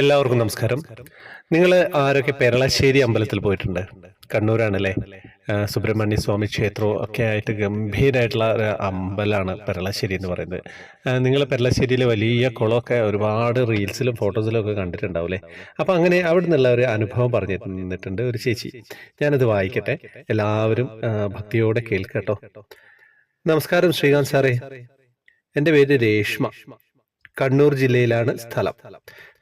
എല്ലാവർക്കും നമസ്കാരം. നിങ്ങൾ ആരൊക്കെ പെരളശ്ശേരി അമ്പലത്തിൽ പോയിട്ടുണ്ട്? കണ്ണൂരാണല്ലേ? സുബ്രഹ്മണ്യ സ്വാമി ക്ഷേത്രവും ഒക്കെ ആയിട്ട് ഗംഭീരമായിട്ടുള്ള അമ്പലമാണ് പെരളശ്ശേരി എന്ന് പറയുന്നത്. നിങ്ങൾ പെരളശ്ശേരിയിലെ വലിയ കുളമൊക്കെ ഒരുപാട് റീൽസിലും ഫോട്ടോസിലും ഒക്കെ കണ്ടിട്ടുണ്ടാവില്ലേ? അപ്പോൾ അങ്ങനെ അവിടെ നിന്നുള്ള ഒരു അനുഭവം പറഞ്ഞു തന്നിട്ടുണ്ട് ഒരു ചേച്ചി. ഞാനത് വായിക്കട്ടെ. എല്ലാവരും ഭക്തിയോടെ കേൾക്കട്ടോ. നമസ്കാരം ശ്രീകാന്ത് സാറേ. എന്റെ പേര് രേഷ്മ. കണ്ണൂർ ജില്ലയിലാണ് സ്ഥലം.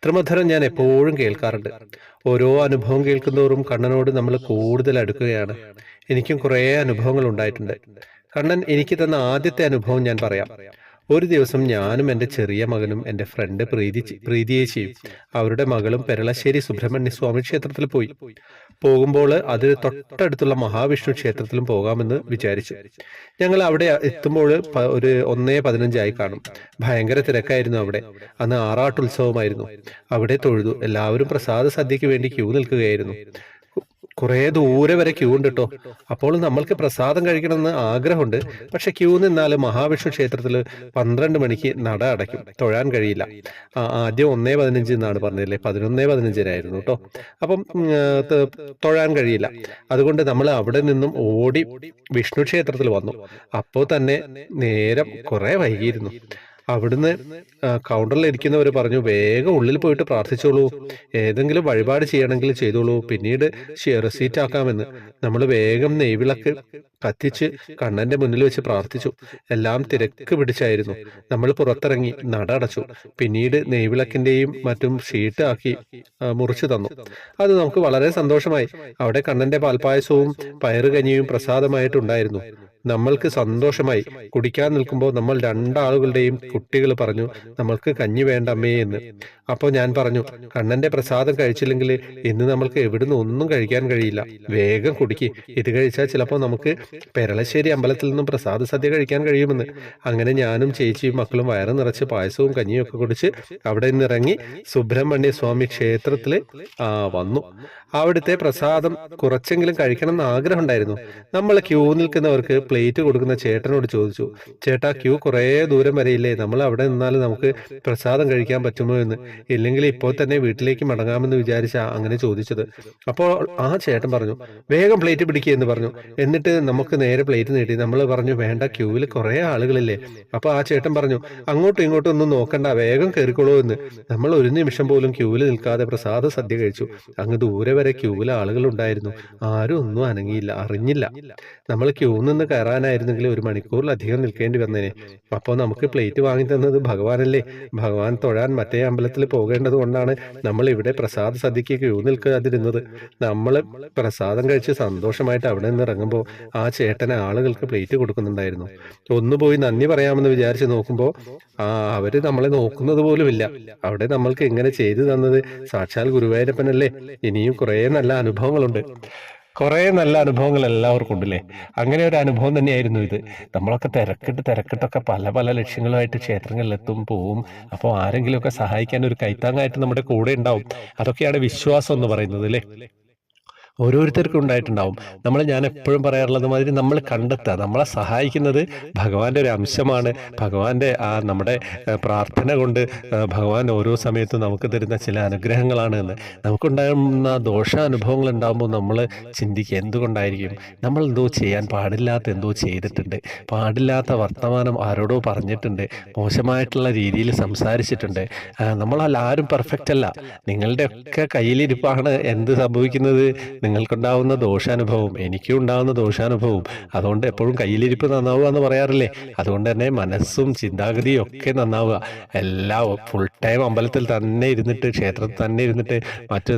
ത്രിമധുരം ഞാൻ എപ്പോഴും കേൾക്കാറുണ്ട്. ഓരോ അനുഭവം കേൾക്കുന്നതോറും കണ്ണനോട് നമ്മൾ കൂടുതൽ അടുക്കുകയാണ്. എനിക്കും കുറേ അനുഭവങ്ങൾ ഉണ്ടായിട്ടുണ്ട്. കണ്ണൻ എനിക്ക് തന്ന ആദ്യത്തെ അനുഭവം ഞാൻ പറയാം. ഒരു ദിവസം ഞാനും എന്റെ ചെറിയ മകനും എന്റെ ഫ്രണ്ട് പ്രീതി പ്രീതിയേച്ചിയും അവരുടെ മകളും പെരളശ്ശേരി സുബ്രഹ്മണ്യ സ്വാമി ക്ഷേത്രത്തിൽ പോയി. പോകുമ്പോൾ അതിന് തൊട്ടടുത്തുള്ള മഹാവിഷ്ണു ക്ഷേത്രത്തിലും പോകാമെന്ന് വിചാരിച്ചു. ഞങ്ങൾ അവിടെ എത്തുമ്പോൾ ഒരു ഒന്നേ പതിനഞ്ചായി കാണും. ഭയങ്കര തിരക്കായിരുന്നു അവിടെ. അന്ന് ആറാട്ടുത്സവമായിരുന്നു. അവിടെ തൊഴുതു. എല്ലാവരും പ്രസാദ സദ്യയ്ക്ക് വേണ്ടി ക്യൂ നിൽക്കുകയായിരുന്നു. കുറേ ദൂരെ വരെ ക്യൂ ഉണ്ട് കേട്ടോ അപ്പോൾ നമ്മൾക്ക് പ്രസാദം കഴിക്കണമെന്ന് ആഗ്രഹമുണ്ട്. പക്ഷെ ക്യൂ നിന്നാൽ മഹാവിഷ്ണു ക്ഷേത്രത്തിൽ പന്ത്രണ്ട് മണിക്ക് നട അടയ്ക്കും. തൊഴാൻ കഴിയില്ല. ആദ്യം ഒന്നേ പതിനഞ്ച് എന്നാണ് പറഞ്ഞില്ലേ? പതിനൊന്നേ പതിനഞ്ചിനായിരുന്നു കേട്ടോ അപ്പം തൊഴാൻ കഴിയില്ല. അതുകൊണ്ട് നമ്മൾ അവിടെ നിന്നും ഓടി വിഷ്ണു ക്ഷേത്രത്തിൽ വന്നു. അപ്പോൾ തന്നെ നേരം കുറേ വൈകിയിരുന്നു. അവിടുന്ന് കൗണ്ടറിലിരിക്കുന്നവർ പറഞ്ഞു വേഗം ഉള്ളിൽ പോയിട്ട് പ്രാർത്ഥിച്ചോളൂ. ഏതെങ്കിലും വഴിപാട് ചെയ്യണമെങ്കിൽ ചെയ്തോളൂ. പിന്നീട് റെസീറ്റ് ആക്കാമെന്ന്. നമ്മൾ വേഗം നെയ്വിളക്ക് കത്തിച്ച് കണ്ണന്റെ മുന്നിൽ വെച്ച് പ്രാർത്ഥിച്ചു. എല്ലാം തിരക്ക് പിടിച്ചായിരുന്നു. നമ്മൾ പുറത്തിറങ്ങി നട അടച്ചു. പിന്നീട് നെയ്വിളക്കിന്റെയും മറ്റും ഷീട്ട് ആക്കി മുറിച്ചു തന്നു. അത് നമുക്ക് വളരെ സന്തോഷമായി. അവിടെ കണ്ണന്റെ പാൽപ്പായസവും പയറുകഞ്ഞിയും പ്രസാദമായിട്ടുണ്ടായിരുന്നു. നമ്മൾക്ക് സന്തോഷമായി. കുടിക്കാൻ നിൽക്കുമ്പോൾ നമ്മൾ രണ്ടാളുകളുടെയും കുട്ടികൾ പറഞ്ഞു നമ്മൾക്ക് കഞ്ഞി വേണ്ട അമ്മേ എന്ന്. അപ്പോൾ ഞാൻ പറഞ്ഞു കണ്ണന്റെ പ്രസാദം കഴിച്ചില്ലെങ്കിൽ ഇന്ന് നമ്മൾക്ക് എവിടുന്ന് ഒന്നും കഴിക്കാൻ കഴിയില്ല. വേഗം കുടിക്ക്. ഇത് കഴിച്ചാൽ ചിലപ്പോൾ നമുക്ക് പെരളശ്ശേരി അമ്പലത്തിൽ നിന്നും പ്രസാദ സദ്യ കഴിക്കാൻ കഴിയുമെന്ന്. അങ്ങനെ ഞാനും ചേച്ചിയും മക്കളും വയറ് നിറച്ച് പായസവും കഞ്ഞിയും ഒക്കെ കുടിച്ച് അവിടെ നിന്ന് ഇറങ്ങി സുബ്രഹ്മണ്യ സ്വാമി ക്ഷേത്രത്തിൽ വന്നു. അവിടുത്തെ പ്രസാദം കുറച്ചെങ്കിലും കഴിക്കണം എന്ന് ആഗ്രഹം ഉണ്ടായിരുന്നു നമ്മൾ ക്യൂ നിൽക്കുന്നവർക്ക് പ്ലേറ്റ് കൊടുക്കുന്ന ചേട്ടനോട് ചോദിച്ചു ചേട്ടാ ക്യൂ കുറേ ദൂരം വരെയില്ലേ? നമ്മൾ അവിടെ നിന്നാലും നമുക്ക് പ്രസാദം കഴിക്കാൻ പറ്റുമോ എന്ന്. ഇല്ലെങ്കിൽ ഇപ്പോൾ തന്നെ വീട്ടിലേക്ക് മടങ്ങാമെന്ന് വിചാരിച്ച അങ്ങനെ ചോദിച്ചത്. അപ്പോൾ ആ ചേട്ടൻ പറഞ്ഞു വേഗം പ്ലേറ്റ് പിടിക്കുക എന്ന് പറഞ്ഞു. എന്നിട്ട് നമുക്ക് നേരെ പ്ലേറ്റ് നീട്ടി നമ്മൾ പറഞ്ഞു വേണ്ട ക്യൂവിൽ കുറേ ആളുകളില്ലേ. അപ്പോൾ ആ ചേട്ടൻ പറഞ്ഞു അങ്ങോട്ടും ഇങ്ങോട്ടും ഒന്നും നോക്കണ്ട വേഗം കയറിക്കോളൂ എന്ന്. നമ്മൾ ഒരു നിമിഷം പോലും ക്യൂവിൽ നിൽക്കാതെ പ്രസാദ സദ്യ കഴിച്ചു. അങ്ങ് ദൂരെ വരെ ക്യൂവിൽ ആളുകൾ ഉണ്ടായിരുന്നു. ആരും ഒന്നും അനങ്ങിയില്ല അറിഞ്ഞില്ല. നമ്മൾ ക്യൂ നിന്ന് കയറാനായിരുന്നെങ്കിൽ ഒരു മണിക്കൂറിലധികം നിൽക്കേണ്ടി വന്നേനെ. അപ്പോൾ നമുക്ക് പ്ലേറ്റ് വാങ്ങി തന്നത് ഭഗവാനല്ലേ? ഭഗവാൻ തൊഴാൻ മറ്റേ അമ്പലത്തിൽ പോകേണ്ടത് കൊണ്ടാണ് നമ്മൾ ഇവിടെ പ്രസാദ സദ്യക്ക് ക്യൂ നിൽക്കാതിരുന്നത്. നമ്മൾ പ്രസാദം കഴിച്ച് സന്തോഷമായിട്ട് അവിടെ നിന്ന് ഇറങ്ങുമ്പോൾ ആ ചേട്ടന് ആളുകൾക്ക് പ്ലേറ്റ് കൊടുക്കുന്നുണ്ടായിരുന്നു. ഒന്ന് പോയി നന്ദി പറയാമെന്ന് വിചാരിച്ച് നോക്കുമ്പോൾ ആ അവർ നമ്മളെ നോക്കുന്നത് പോലുമില്ല. അവിടെ നമ്മൾക്ക് എങ്ങനെ ചെയ്തു തന്നത്? സാക്ഷാൽ ഗുരുവായൂരപ്പനല്ലേ? ഇനിയും കുറേ നല്ല അനുഭവങ്ങളുണ്ട്. കുറേ നല്ല അനുഭവങ്ങൾ എല്ലാവർക്കും ഉണ്ടല്ലേ? അങ്ങനെ ഒരു അനുഭവം തന്നെയായിരുന്നു ഇത്. നമ്മളൊക്കെ തിരക്കിട്ട് തിരക്കിട്ടൊക്കെ പല പല ലക്ഷ്യങ്ങളുമായിട്ട് ക്ഷേത്രങ്ങളിലെത്തും പോവും. അപ്പോൾ ആരെങ്കിലുമൊക്കെ സഹായിക്കാൻ ഒരു കൈത്താങ്ങായിട്ട് നമ്മുടെ കൂടെ ഉണ്ടാവും. അതൊക്കെയാണ് വിശ്വാസം എന്ന് പറയുന്നത് അല്ലേ? ഓരോരുത്തർക്കും ഉണ്ടായിട്ടുണ്ടാവും. നമ്മൾ ഞാൻ എപ്പോഴും പറയാറുള്ളത് മാതിരി നമ്മൾ കണ്ടെത്തുക നമ്മളെ സഹായിക്കുന്നത് ഭഗവാന്റെ ഒരു അംശമാണ്. ഭഗവാന്റെ ആ നമ്മുടെ പ്രാർത്ഥന കൊണ്ട് ഭഗവാൻ ഓരോ സമയത്തും നമുക്ക് തരുന്ന ചില അനുഗ്രഹങ്ങളാണ് എന്ന്. നമുക്കുണ്ടാകുന്ന ദോഷാനുഭവങ്ങൾ ഉണ്ടാകുമ്പോൾ നമ്മൾ ചിന്തിക്കുക എന്തുകൊണ്ടായിരിക്കും? നമ്മൾ എന്തോ ചെയ്യാൻ പാടില്ലാത്ത എന്തോ ചെയ്തിട്ടുണ്ട്. പാടില്ലാത്ത വർത്തമാനം ആരോടോ പറഞ്ഞിട്ടുണ്ട്. മോശമായിട്ടുള്ള രീതിയിൽ സംസാരിച്ചിട്ടുണ്ട്. നമ്മളാരും പെർഫെക്റ്റ് അല്ല. നിങ്ങളുടെ ഒക്കെ കയ്യിലിരിപ്പാണ് എന്ത് സംഭവിക്കുന്നത്? നിങ്ങൾക്കുണ്ടാവുന്ന ദോഷാനുഭവം എനിക്കും ഉണ്ടാവുന്ന ദോഷാനുഭവം. അതുകൊണ്ട് എപ്പോഴും കയ്യിലിരിപ്പ് നന്നാവുക എന്ന് പറയാറില്ലേ? അതുകൊണ്ട് തന്നെ മനസ്സും ചിന്താഗതിയും ഒക്കെ നന്നാവുക. എല്ലാ ഫുൾ ടൈം അമ്പലത്തിൽ തന്നെ ഇരുന്നിട്ട് ക്ഷേത്രത്തിൽ തന്നെ ഇരുന്നിട്ട് മറ്റു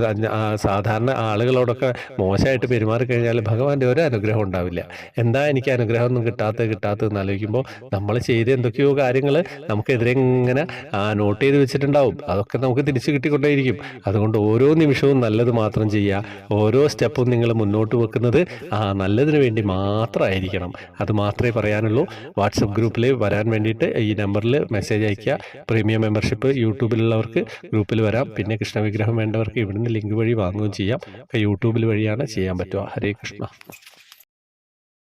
സാധാരണ ആളുകളോടൊക്കെ മോശമായിട്ട് പെരുമാറി കഴിഞ്ഞാൽ ഭഗവാന്റെ ഒരു അനുഗ്രഹം ഉണ്ടാവില്ല. എന്താ എനിക്ക് അനുഗ്രഹം ഒന്നും കിട്ടാത്ത കിട്ടാത്തതെന്ന് ആലോചിക്കുമ്പോൾ നമ്മൾ ചെയ്ത എന്തൊക്കെയോ കാര്യങ്ങൾ നമുക്കെതിരെ ഇങ്ങനെ നോട്ട് ചെയ്ത് വെച്ചിട്ടുണ്ടാവും. അതൊക്കെ നമുക്ക് തിരിച്ചു കിട്ടിക്കൊണ്ടേയിരിക്കും. അതുകൊണ്ട് ഓരോ നിമിഷവും നല്ലത് മാത്രം ചെയ്യുക. ഓരോ സ്റ്റെപ്പും നിങ്ങൾ മുന്നോട്ട് വെക്കുന്നത് ആ നല്ലതിന് വേണ്ടി മാത്രമായിരിക്കണം. അത് മാത്രമേ പറയാനുള്ളൂ. വാട്സപ്പ് ഗ്രൂപ്പിൽ വരാൻ വേണ്ടിയിട്ട് ഈ നമ്പറിൽ മെസ്സേജ് അയയ്ക്കുക. പ്രീമിയം മെമ്പർഷിപ്പ് യൂട്യൂബിലുള്ളവർക്ക് ഗ്രൂപ്പിൽ വരാം. പിന്നെ കൃഷ്ണവിഗ്രഹം വേണ്ടവർക്ക് ഇവിടുന്ന് ലിങ്ക് വഴി വാങ്ങുകയും ചെയ്യാം. യൂട്യൂബിൽ വഴിയാണ് ചെയ്യാൻ പറ്റുക. ഹരേ കൃഷ്ണ.